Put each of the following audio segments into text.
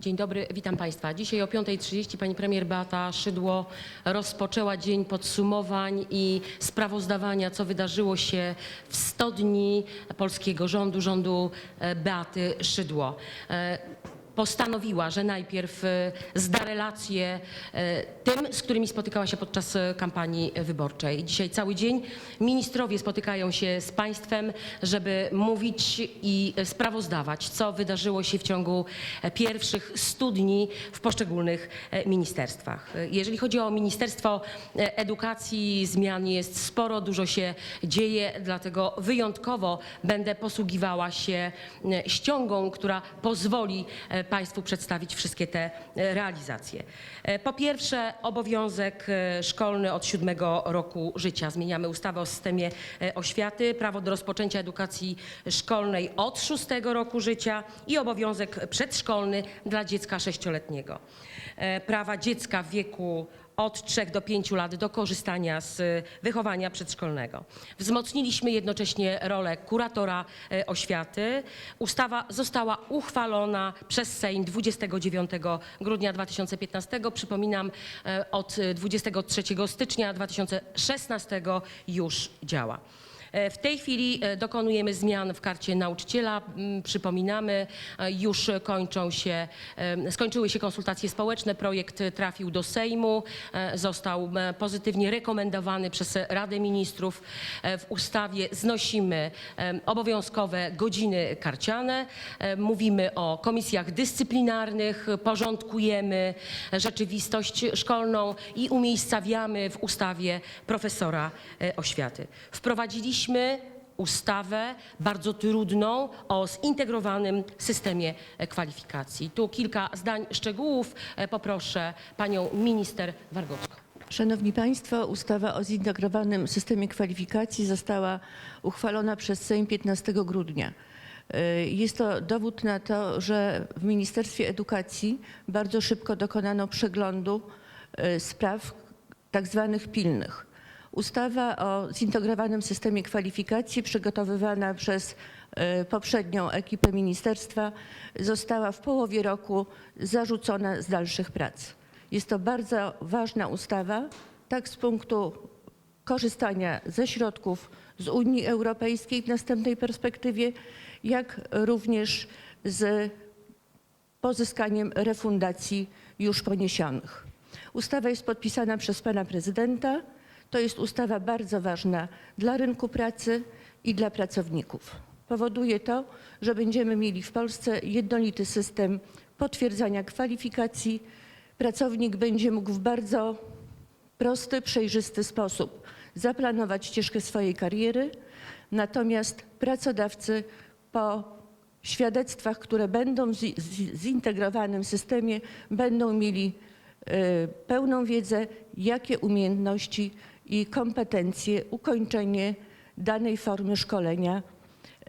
Dzień dobry, witam Państwa. Dzisiaj o 5.30 pani premier Beata Szydło rozpoczęła dzień podsumowań i sprawozdawania, co wydarzyło się w 100 dni polskiego rządu, rządu e, Beaty Szydło. Postanowiła, że najpierw e, zda relacje e, tym, z którymi spotykała się podczas e, kampanii wyborczej. Dzisiaj cały dzień ministrowie spotykają się z państwem, żeby mówić i sprawozdawać, co wydarzyło się w ciągu pierwszych 100 dni w poszczególnych ministerstwach. Jeżeli chodzi o Ministerstwo Edukacji, zmian jest sporo, dużo się dzieje, dlatego wyjątkowo będę posługiwała się ściągą, która pozwoli Państwu przedstawić wszystkie te e, realizacje. E, Po pierwsze, obowiązek e, szkolny od siódmego roku życia. Zmieniamy ustawę o systemie oświaty, prawo do rozpoczęcia edukacji szkolnej od szóstego roku życia i obowiązek przedszkolny dla dziecka sześcioletniego. Prawa dziecka w wieku od 3 do 5 lat do korzystania z e, wychowania przedszkolnego. Wzmocniliśmy jednocześnie rolę kuratora e, oświaty. Ustawa została uchwalona przez Sejm 29 grudnia 2015. Przypominam, e, od 23 stycznia 2016 już działa. E, W tej chwili e, dokonujemy zmian w karcie nauczyciela. Przypominamy, e, już kończą się, skończyły się konsultacje społeczne. Projekt trafił do Sejmu, został pozytywnie rekomendowany przez Radę Ministrów. W ustawie znosimy obowiązkowe godziny karciane. Mówimy o komisjach dyscyplinarnych, porządkujemy rzeczywistość szkolną i umiejscawiamy w ustawie profesora oświaty. Wprowadziliśmy ustawę bardzo trudną o zintegrowanym systemie e, kwalifikacji. Tu kilka zdań szczegółów. E, Poproszę panią minister Wargocką. Szanowni Państwo, ustawa o zintegrowanym systemie kwalifikacji została uchwalona przez Sejm 15 grudnia. Y, Jest to dowód na to, że w Ministerstwie Edukacji bardzo szybko dokonano przeglądu spraw tak zwanych pilnych. Ustawa o zintegrowanym systemie kwalifikacji przygotowywana przez y, poprzednią ekipę ministerstwa została w połowie roku zarzucona z dalszych prac. Jest to bardzo ważna ustawa, tak z punktu korzystania ze środków z Unii Europejskiej w następnej perspektywie, jak również z pozyskaniem refundacji już poniesionych. Ustawa jest podpisana przez pana prezydenta. To jest ustawa bardzo ważna dla rynku pracy i dla pracowników. Powoduje to, że będziemy mieli w Polsce jednolity system potwierdzania kwalifikacji. Pracownik będzie mógł w bardzo prosty, przejrzysty sposób zaplanować ścieżkę swojej kariery, natomiast pracodawcy po świadectwach, które będą w zi- zi- zintegrowanym systemie, będą mieli e, pełną wiedzę, jakie umiejętności i kompetencje, ukończenie danej formy szkolenia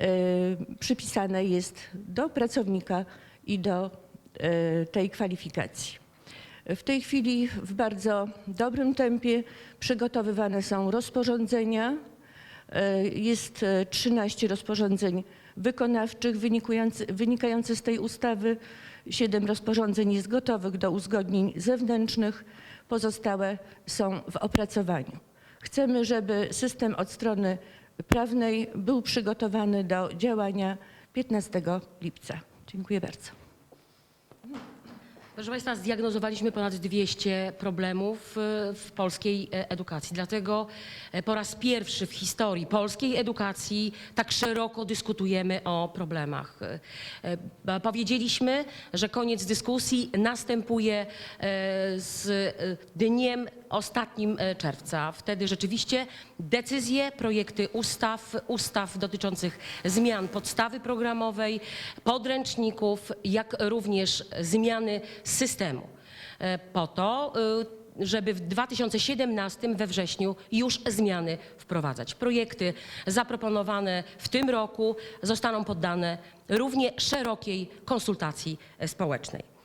e, przypisane jest do pracownika i do e, tej kwalifikacji. W tej chwili w bardzo dobrym tempie przygotowywane są rozporządzenia. E, Jest e, 13 rozporządzeń wykonawczych wynikający- wynikających z tej ustawy. Siedem rozporządzeń jest gotowych do uzgodnień zewnętrznych. Pozostałe są w opracowaniu. Chcemy, żeby system od strony prawnej był przygotowany do działania 15 lipca. Dziękuję bardzo. Proszę Państwa, zdiagnozowaliśmy ponad 200 problemów e, w polskiej e, edukacji. Dlatego e, po raz pierwszy w historii polskiej edukacji tak szeroko dyskutujemy o problemach. Powiedzieliśmy, że koniec dyskusji następuje z dniem ostatnim e, czerwca. Wtedy rzeczywiście decyzje, projekty ustaw, ustaw dotyczących zmian podstawy programowej, podręczników, jak również zmiany systemu. E, Po to, y, żeby w 2017 we wrześniu już zmiany wprowadzać. Projekty zaproponowane w tym roku zostaną poddane równie szerokiej konsultacji e, społecznej.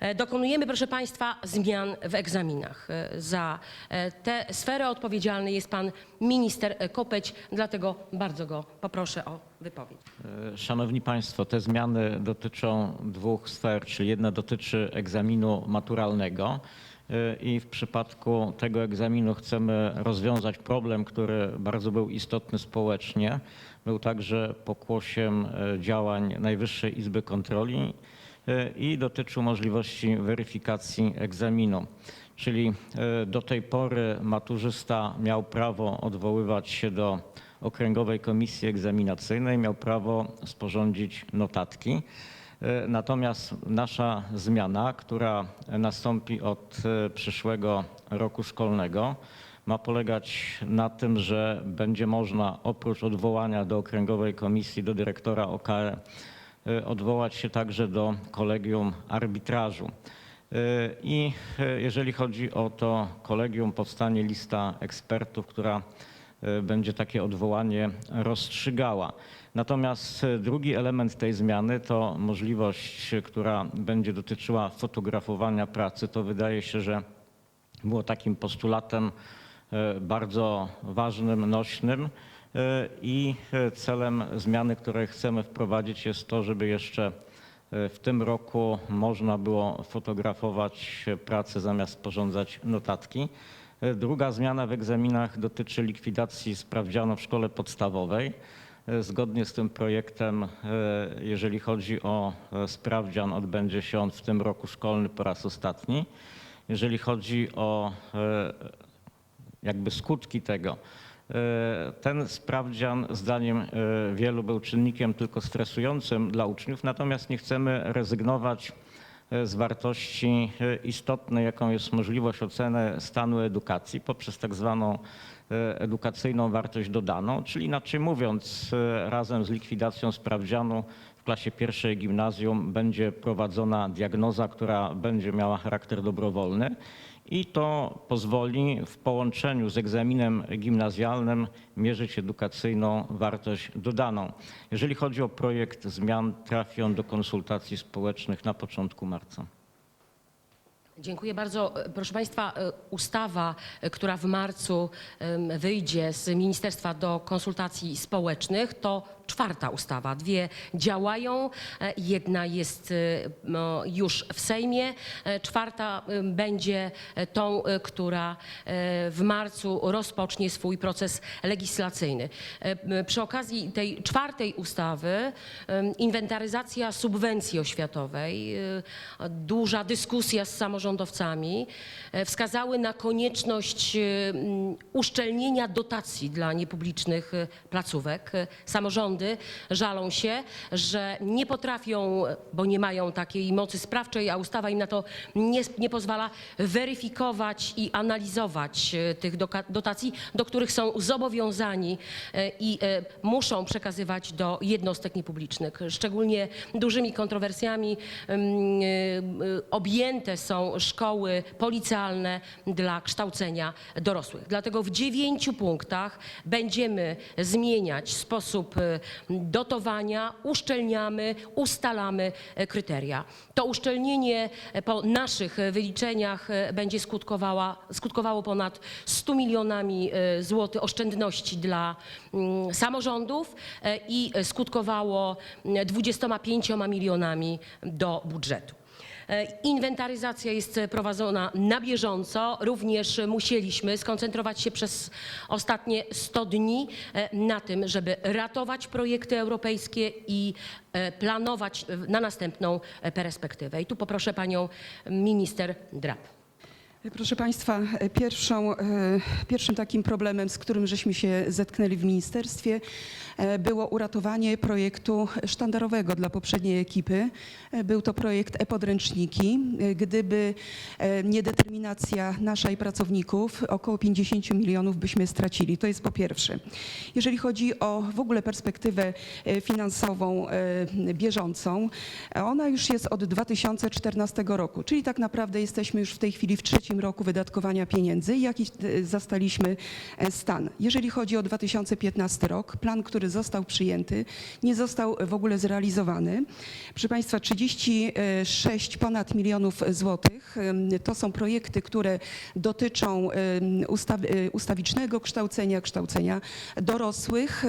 E, Dokonujemy, proszę Państwa, zmian w egzaminach. E, Za e, tę sferę odpowiedzialny jest pan minister Kopeć, dlatego bardzo go poproszę o wypowiedź. Szanowni Państwo, te zmiany dotyczą dwóch sfer, czyli jedna dotyczy egzaminu maturalnego i w przypadku tego egzaminu chcemy rozwiązać problem, który bardzo był istotny społecznie. Był także pokłosiem działań Najwyższej Izby Kontroli i dotyczył możliwości weryfikacji egzaminu. Czyli e, do tej pory maturzysta miał prawo odwoływać się do Okręgowej Komisji Egzaminacyjnej, miał prawo sporządzić notatki. E, Natomiast nasza zmiana, która nastąpi od e, przyszłego roku szkolnego, ma polegać na tym, że będzie można oprócz odwołania do Okręgowej Komisji, do dyrektora OKE, e, odwołać się także do kolegium arbitrażu. E, I e, jeżeli chodzi o to kolegium, powstanie lista ekspertów, która e, będzie takie odwołanie rozstrzygała. Natomiast e, drugi element tej zmiany to możliwość, e, która będzie dotyczyła fotografowania pracy. To wydaje się, że było takim postulatem e, bardzo ważnym, nośnym. E, I e, celem zmiany, które chcemy wprowadzić, jest to, żeby jeszcze e, w tym roku można było fotografować pracę zamiast sporządzać notatki. Druga zmiana w egzaminach dotyczy likwidacji sprawdzianu w szkole podstawowej. Zgodnie z tym projektem, jeżeli chodzi o sprawdzian, odbędzie się on w tym roku szkolny po raz ostatni. Jeżeli chodzi o jakby skutki tego, ten sprawdzian zdaniem e, wielu był czynnikiem tylko stresującym dla uczniów, natomiast nie chcemy rezygnować e, z wartości e, istotnej, jaką jest możliwość oceny stanu edukacji poprzez tak zwaną e, edukacyjną wartość dodaną, czyli inaczej mówiąc, e, razem z likwidacją sprawdzianu klasie pierwszej gimnazjum będzie prowadzona diagnoza, która będzie miała charakter dobrowolny i to pozwoli w połączeniu z egzaminem gimnazjalnym mierzyć edukacyjną wartość dodaną. Jeżeli chodzi o projekt zmian, trafi on do konsultacji społecznych na początku marca. Dziękuję bardzo. E, Proszę Państwa, e, ustawa, e, która w marcu wyjdzie z ministerstwa do konsultacji społecznych, to czwarta ustawa. Dwie działają, jedna jest no, już w Sejmie, czwarta będzie tą, która w marcu rozpocznie swój proces legislacyjny. Przy okazji tej czwartej ustawy inwentaryzacja subwencji oświatowej, duża dyskusja z samorządowcami e, wskazały na konieczność e, uszczelnienia dotacji dla niepublicznych e, placówek. Samorządy żalą się, że nie potrafią, bo nie mają takiej mocy sprawczej, a ustawa im na to nie, nie pozwala, weryfikować i analizować tych dotacji, do których są zobowiązani i muszą przekazywać do jednostek niepublicznych. Szczególnie dużymi kontrowersjami objęte są szkoły policjalne dla kształcenia dorosłych. Dlatego w dziewięciu punktach będziemy zmieniać sposób e, dotowania, uszczelniamy, ustalamy e, kryteria. To uszczelnienie e, po naszych e, wyliczeniach będzie skutkowało ponad 100 milionami złotych oszczędności dla mm, samorządów i skutkowało mm, 25 milionami do budżetu. E, Inwentaryzacja jest prowadzona na bieżąco. Również musieliśmy skoncentrować się przez ostatnie 100 dni e, na tym, żeby ratować projekty europejskie i e, planować na następną perspektywę. I tu poproszę panią minister Drab. Proszę Państwa, pierwszą, e, pierwszym takim problemem, z którym żeśmy się zetknęli w ministerstwie, e, było uratowanie projektu sztandarowego dla poprzedniej ekipy. E, Był to projekt e-podręczniki. Gdyby nie determinacja nasza i pracowników, około 50 milionów byśmy stracili. To jest po pierwsze. Jeżeli chodzi o w ogóle perspektywę finansową bieżącą, ona już jest od 2014 roku, czyli tak naprawdę jesteśmy już w tej chwili w trzecim roku wydatkowania pieniędzy, jaki e, zastaliśmy e, stan. Jeżeli chodzi o 2015 rok, plan, który został przyjęty, nie został w ogóle zrealizowany. Proszę Państwa, 36 ponad milionów złotych to są projekty, które dotyczą e, ustawicznego kształcenia, kształcenia dorosłych.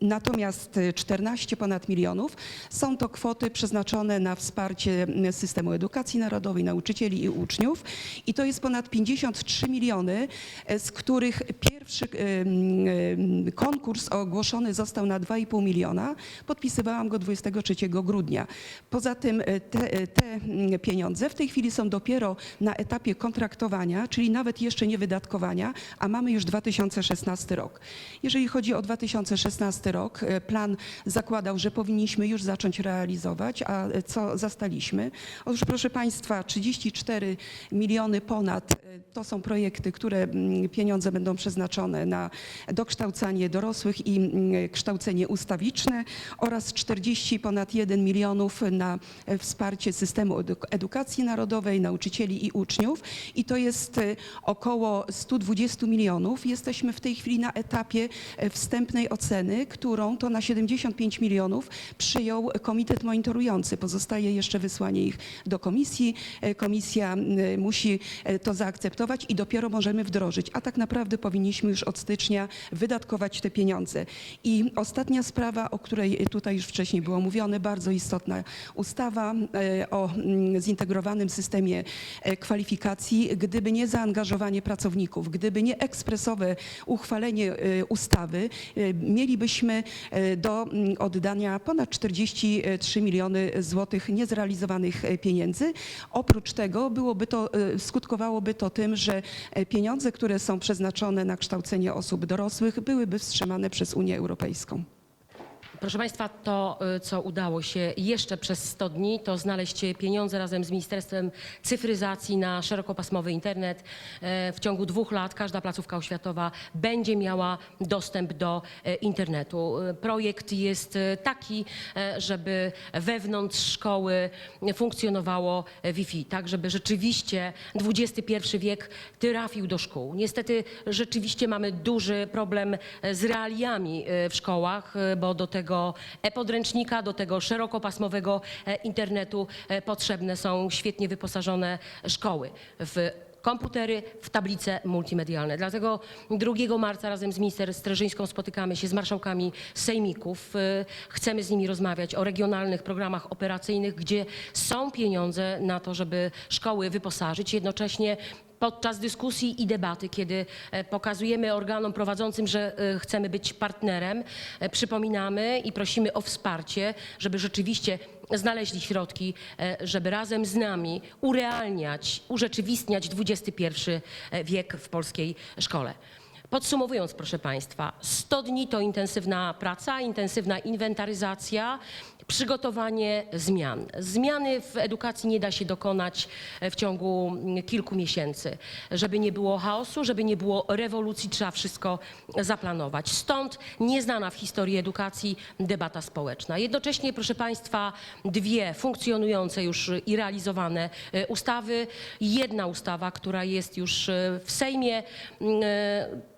Natomiast e, 14 ponad milionów są to kwoty przeznaczone na wsparcie systemu edukacji narodowej, nauczycieli i uczniów. I to jest ponad 53 miliony, e, z których pierwszy em, em, konkurs ogłoszony został na 2,5 miliona. Podpisywałam go 23 grudnia. Poza tym e, te, e, te pieniądze w tej chwili są dopiero na etapie kontraktowania, czyli nawet jeszcze nie wydatkowania, a mamy już 2016 rok. Jeżeli chodzi o 2016 rok, e, plan zakładał, że powinniśmy już zacząć realizować, a e, co zastaliśmy? Otóż proszę Państwa, 34 miliony ponad e, to są projekty, które mm, pieniądze będą przeznaczone na dokształcanie dorosłych i mm, kształcenie ustawiczne oraz 40 ponad 1 milionów na wsparcie systemu eduk- edukacji narodowej, nauczycieli i uczniów. I to jest około 120 milionów. Jesteśmy w tej chwili na etapie wstępnej oceny, którą to na 75 milionów przyjął komitet monitorujący. Pozostaje jeszcze wysłanie ich do komisji. E, Komisja musi e, to zaakceptować i dopiero możemy wdrożyć. A tak naprawdę powinniśmy już od stycznia wydatkować te pieniądze. I ostatnia sprawa, o której tutaj już wcześniej było mówione, bardzo istotna ustawa e, o zintegrowanym systemie kwalifikacji. Gdyby nie zaangażowanie pracowników, gdyby nie ekspresowe uchwalenie ustawy, mielibyśmy e, do mm, oddania ponad 43 miliony złotych niezrealizowanych e, pieniędzy. Oprócz tego byłoby to, e, skutkowałoby to tym, że pieniądze, które są przeznaczone na kształcenie osób dorosłych, byłyby wstrzymane przez Unię Europejską. Proszę Państwa, to y, co udało się jeszcze przez 100 dni, to znaleźć pieniądze razem z Ministerstwem Cyfryzacji na szerokopasmowy internet. E, W ciągu dwóch lat każda placówka oświatowa będzie miała dostęp do e, internetu. E, Projekt jest taki, żeby wewnątrz szkoły funkcjonowało Wi-Fi, tak żeby rzeczywiście XXI wiek trafił do szkół. Niestety rzeczywiście mamy duży problem z realiami w szkołach, bo do tego e-podręcznika, do tego szerokopasmowego e, internetu e, potrzebne są świetnie wyposażone szkoły w komputery, w tablice multimedialne. Dlatego 2 marca razem z minister Streżyńską spotykamy się z marszałkami sejmików. E, Chcemy z nimi rozmawiać o regionalnych programach operacyjnych, gdzie są pieniądze na to, żeby szkoły wyposażyć. Jednocześnie podczas dyskusji i debaty, kiedy e, pokazujemy organom prowadzącym, że e, chcemy być partnerem, e, przypominamy i prosimy o wsparcie, żeby rzeczywiście znaleźli środki, żeby razem z nami urealniać, urzeczywistniać XXI wiek w polskiej szkole. Podsumowując, proszę Państwa, 100 dni to intensywna praca, intensywna inwentaryzacja, przygotowanie zmian. Zmiany w edukacji nie da się dokonać e, w ciągu mm, kilku miesięcy. Żeby nie było chaosu, żeby nie było rewolucji, trzeba wszystko zaplanować. Stąd nieznana w historii edukacji debata społeczna. Jednocześnie, proszę Państwa, dwie funkcjonujące już i realizowane e, ustawy. Jedna ustawa, która jest już e, w Sejmie, mm,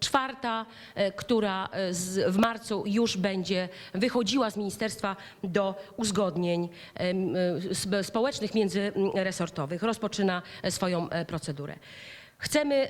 czwarta, e, która e, z, w marcu już będzie wychodziła z ministerstwa do uzgodnień e, sp- społecznych, międzyresortowych. Rozpoczyna swoją procedurę. Chcemy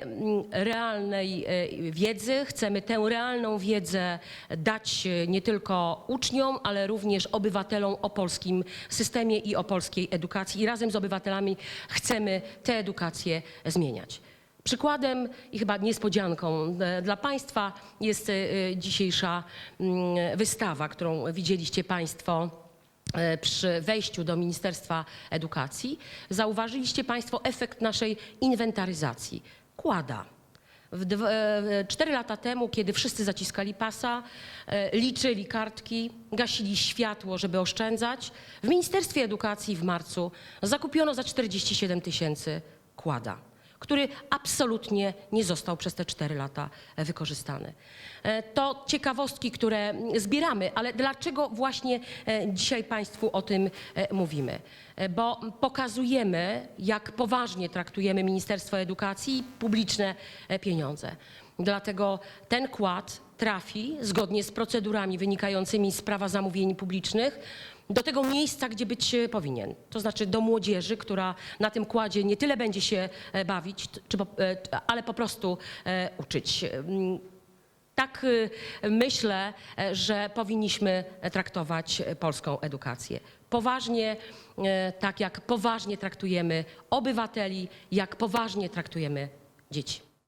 realnej wiedzy, chcemy tę realną wiedzę dać nie tylko uczniom, ale również obywatelom o polskim systemie i o polskiej edukacji. I razem z obywatelami chcemy tę edukację zmieniać. Przykładem i chyba niespodzianką e, dla Państwa jest e, dzisiejsza mm, wystawa, którą widzieliście Państwo e, przy wejściu do Ministerstwa Edukacji. Zauważyliście Państwo efekt naszej inwentaryzacji. Kłada. Cztery lata temu, kiedy wszyscy zaciskali pasa, liczyli kartki, gasili światło, żeby oszczędzać, w Ministerstwie Edukacji w marcu zakupiono za 47 tysięcy kłada który absolutnie nie został przez te cztery lata e, wykorzystany. E, To ciekawostki, które zbieramy, ale dlaczego właśnie e, dzisiaj Państwu o tym mówimy? Bo pokazujemy, jak poważnie traktujemy Ministerstwo Edukacji i publiczne pieniądze. Dlatego ten kład trafi zgodnie z procedurami wynikającymi z prawa zamówień publicznych do tego miejsca, gdzie być powinien. To znaczy do młodzieży, która na tym kładzie nie tyle będzie się e, bawić, e, ale po prostu e, uczyć. Mm, Tak y, myślę, że powinniśmy traktować polską edukację. Poważnie, tak jak poważnie traktujemy obywateli, jak poważnie traktujemy dzieci.